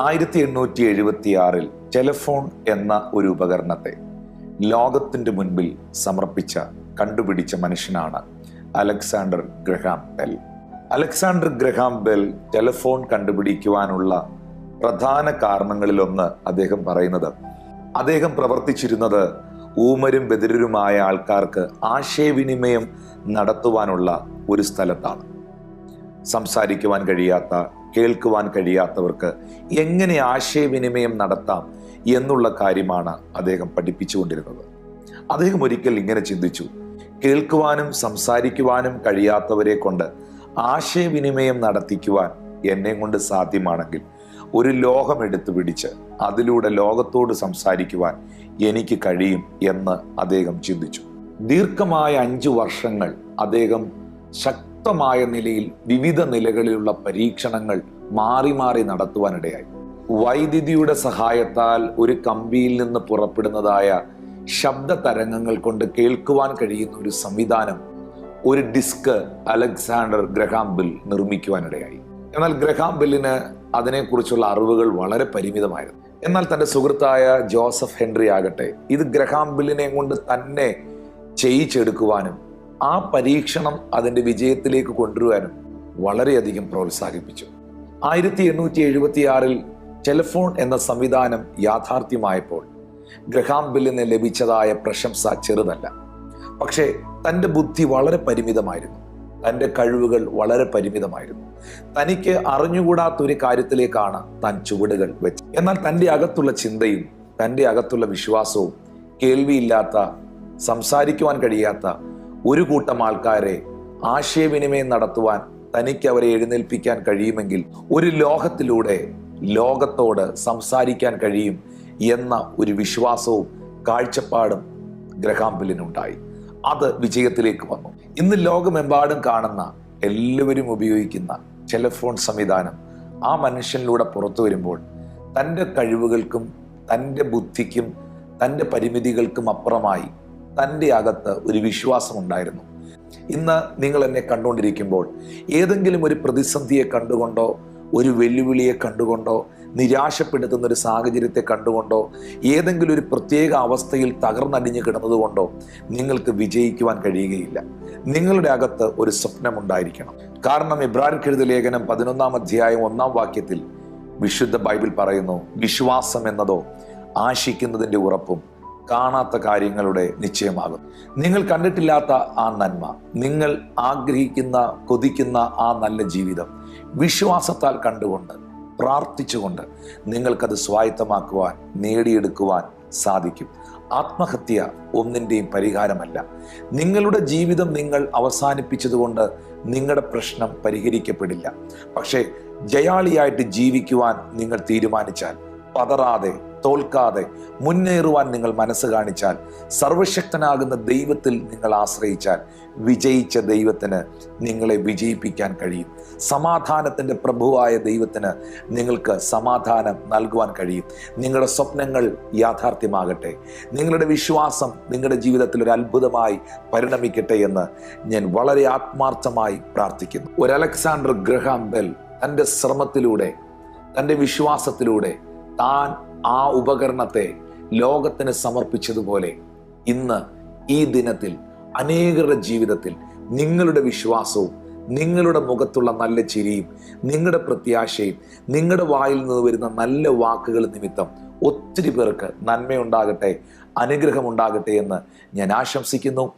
ആയിരത്തി എണ്ണൂറ്റി എഴുപത്തിയാറിൽ ടെലഫോൺ എന്ന ഒരു ഉപകരണത്തെ ലോകത്തിന്റെ മുൻപിൽ സമർപ്പിച്ച കണ്ടുപിടിച്ച മനുഷ്യനാണ് Alexander Graham Bell. Alexander Graham Bell telephone കണ്ടുപിടിക്കുവാനുള്ള പ്രധാന കാരണങ്ങളിലൊന്ന് അദ്ദേഹം പറയുന്നത് അദ്ദേഹം പ്രവർത്തിച്ചിരുന്നത് ഊമരും ബദിരരുമായ ആൾക്കാർക്ക് ആശയവിനിമയം നടത്തുവാനുള്ള ഒരു സ്ഥലത്താണ്. സംസാരിക്കുവാൻ കഴിയാത്ത കേൾക്കുവാൻ കഴിയാത്തവർക്ക് എങ്ങനെ ആശയവിനിമയം നടത്താം എന്നുള്ള കാര്യമാണ് അദ്ദേഹം പഠിപ്പിച്ചുകൊണ്ടിരുന്നത്. അദ്ദേഹം ഒരിക്കൽ ഇങ്ങനെ ചിന്തിച്ചു. കേൾക്കുവാനും സംസാരിക്കുവാനും കഴിയാത്തവരെ കൊണ്ട് ആശയവിനിമയം നടത്തിക്കുവാൻ എന്നെ കൊണ്ട് സാധ്യമാണെങ്കിൽ ഒരു ലോഹം എടുത്തു പിടിച്ച് അതിലൂടെ ലോകത്തോട് സംസാരിക്കുവാൻ എനിക്ക് കഴിയും എന്ന് അദ്ദേഹം ചിന്തിച്ചു. ദീർഘമായ അഞ്ചു വർഷങ്ങൾ അദ്ദേഹം ശക്തമായ നിലയിൽ വിവിധ നിലകളിലുള്ള പരീക്ഷണങ്ങൾ മാറി മാറി നടത്തുവാനിടയായി. വൈദ്യുതിയുടെ സഹായത്താൽ ഒരു കമ്പിയിൽ നിന്ന് പുറപ്പെടുന്നതായ ശബ്ദ തരംഗങ്ങൾ കൊണ്ട് കേൾക്കുവാൻ കഴിയുന്ന ഒരു സംവിധാനം ഒരു ഡിസ്ക് അലക്സാണ്ടർ ഗ്രഹാം ബിൽ നിർമ്മിക്കുവാനിടയായി. എന്നാൽ ഗ്രഹാം ബില്ലിന് അതിനെക്കുറിച്ചുള്ള അറിവുകൾ വളരെ പരിമിതമായിരുന്നു. എന്നാൽ തന്റെ സുഹൃത്തായ ജോസഫ് ഹെൻറി ആകട്ടെ ഇത് ഗ്രഹാം ബില്ലിനെ കൊണ്ട് തന്നെ ചെയ്യിച്ചെടുക്കുവാനും ആ പരീക്ഷണം അതിന്റെ വിജയത്തിലേക്ക് കൊണ്ടുവരാനും വളരെയധികം പ്രോത്സാഹിപ്പിച്ചു. ആയിരത്തി എണ്ണൂറ്റി എഴുപത്തിയാറിൽ ടെലിഫോൺ എന്ന സംവിധാനം യാഥാർത്ഥ്യമായപ്പോൾ ഗ്രഹാം ബില്ലിന് ലഭിച്ചതായ പ്രശംസ ചെറുതല്ല. പക്ഷേ തന്റെ ബുദ്ധി വളരെ പരിമിതമായിരുന്നു. തന്റെ കഴിവുകൾ വളരെ പരിമിതമായിരുന്നു. തനിക്ക് അറിഞ്ഞുകൂടാത്തൊരു കാര്യത്തിലേക്കാണ് താൻ ചുവടുകൾ വെച്ചത് എന്നാൽ തന്റെ അകത്തുള്ള ചിന്തയും തന്റെ അകത്തുള്ള വിശ്വാസവും കേൾവിയില്ലാത്ത സംസാരിക്കുവാൻ കഴിയാത്ത ഒരു കൂട്ടം ആൾക്കാരെ ആശയവിനിമയം നടത്തുവാൻ തനിക്ക് അവരെ എഴുന്നേൽപ്പിക്കാൻ കഴിയുമെങ്കിൽ ഒരു ലോകത്തിലൂടെ ലോകത്തോട് സംസാരിക്കാൻ കഴിയും എന്ന ഒരു വിശ്വാസവും കാഴ്ചപ്പാടും ഗ്രഹാംബിലിനുണ്ടായി. അത് വിജയത്തിലേക്ക് വന്നു. ഇന്ന് ലോകമെമ്പാടും കാണുന്ന എല്ലാവരും ഉപയോഗിക്കുന്ന ടെലിഫോൺ സംവിധാനം ആ മനുഷ്യനിലൂടെ പുറത്തു വരുമ്പോൾ തന്റെ കഴിവുകൾക്കും തന്റെ ബുദ്ധിക്കും തന്റെ പരിമിതികൾക്കും അപ്പുറമായി തന്റെ അകത്ത് ഒരു വിശ്വാസം ഉണ്ടായിരുന്നു ഇന്ന് നിങ്ങൾ എന്നെ കണ്ടുകൊണ്ടിരിക്കുമ്പോൾ ഏതെങ്കിലും ഒരു പ്രതിസന്ധിയെ കണ്ടുകൊണ്ടോ ഒരു വെല്ലുവിളിയെ കണ്ടുകൊണ്ടോ നിരാശപ്പെടുത്തുന്ന ഒരു സാഹചര്യത്തെ കണ്ടുകൊണ്ടോ ഏതെങ്കിലും ഒരു പ്രത്യേക അവസ്ഥയിൽ തകർന്നടിഞ്ഞു കിടന്നതുകൊണ്ടോ നിങ്ങൾക്ക് വിജയിക്കുവാൻ കഴിയുകയില്ല. നിങ്ങളുടെ അകത്ത് ഒരു സ്വപ്നമുണ്ടായിരിക്കണം. കാരണം ഇബ്രാഹിം ലേഖനം പതിനൊന്നാം അധ്യായം ഒന്നാം വാക്യത്തിൽ വിശുദ്ധ ബൈബിൾ പറയുന്നു വിശ്വാസം എന്നതോ ആശിക്കുന്നതിന്റെ ഉറപ്പും കാണാത്ത കാര്യങ്ങളുടെ നിശ്ചയമാകും. നിങ്ങൾ കണ്ടിട്ടില്ലാത്ത ആ നന്മ നിങ്ങൾ ആഗ്രഹിക്കുന്ന കൊതിക്കുന്ന ആ നല്ല ജീവിതം വിശ്വാസത്താൽ കണ്ടുകൊണ്ട് പ്രാർത്ഥിച്ചുകൊണ്ട് നിങ്ങൾക്കത് സ്വായത്തമാക്കുവാൻ നേടിയെടുക്കുവാൻ സാധിക്കും. ആത്മഹത്യ ഒന്നിന്റെയും പരിഹാരമല്ല. നിങ്ങളുടെ ജീവിതം നിങ്ങൾ അവസാനിപ്പിച്ചതുകൊണ്ട് നിങ്ങളുടെ പ്രശ്നം പരിഹരിക്കപ്പെടില്ല. പക്ഷേ ജയാളിയായിട്ട് ജീവിക്കുവാൻ നിങ്ങൾ തീരുമാനിച്ചാൽ പതറാതെ തോൽക്കാതെ മുന്നേറുവാൻ നിങ്ങൾ മനസ്സ് കാണിച്ചാൽ സർവശക്തനാകുന്ന ദൈവത്തിൽ നിങ്ങൾ ആശ്രയിച്ചാൽ വിജയിച്ച ദൈവത്തിന് നിങ്ങളെ വിജയിപ്പിക്കാൻ കഴിയും. സമാധാനത്തിന്റെ പ്രഭുവായ ദൈവത്തിന് നിങ്ങൾക്ക് സമാധാനം നൽകുവാൻ കഴിയും. നിങ്ങളുടെ സ്വപ്നങ്ങൾ യാഥാർത്ഥ്യമാകട്ടെ. നിങ്ങളുടെ വിശ്വാസം നിങ്ങളുടെ ജീവിതത്തിൽ ഒരു അത്ഭുതമായി പരിണമിക്കട്ടെ എന്ന് ഞാൻ വളരെ ആത്മാർത്ഥമായി പ്രാർത്ഥിക്കുന്നു. ഒരു അലക്സാണ്ടർ ഗ്രഹാം ബെൽ തന്റെ ശ്രമത്തിലൂടെ തന്റെ വിശ്വാസത്തിലൂടെ താൻ ആ ഉപകരണത്തെ ലോകത്തിന് സമർപ്പിച്ചതുപോലെ ഇന്ന് ഈ ദിനത്തിൽ അനേകരുടെ ജീവിതത്തിൽ നിങ്ങളുടെ വിശ്വാസവും നിങ്ങളുടെ മുഖത്തുള്ള നല്ല ചിരിയും നിങ്ങളുടെ പ്രത്യാശയും നിങ്ങളുടെ വായിൽ നിന്ന് വരുന്ന നല്ല വാക്കുകൾ നിമിത്തം ഒത്തിരി പേർക്ക് നന്മയുണ്ടാകട്ടെ അനുഗ്രഹമുണ്ടാകട്ടെ എന്ന് ഞാൻ ആശംസിക്കുന്നു.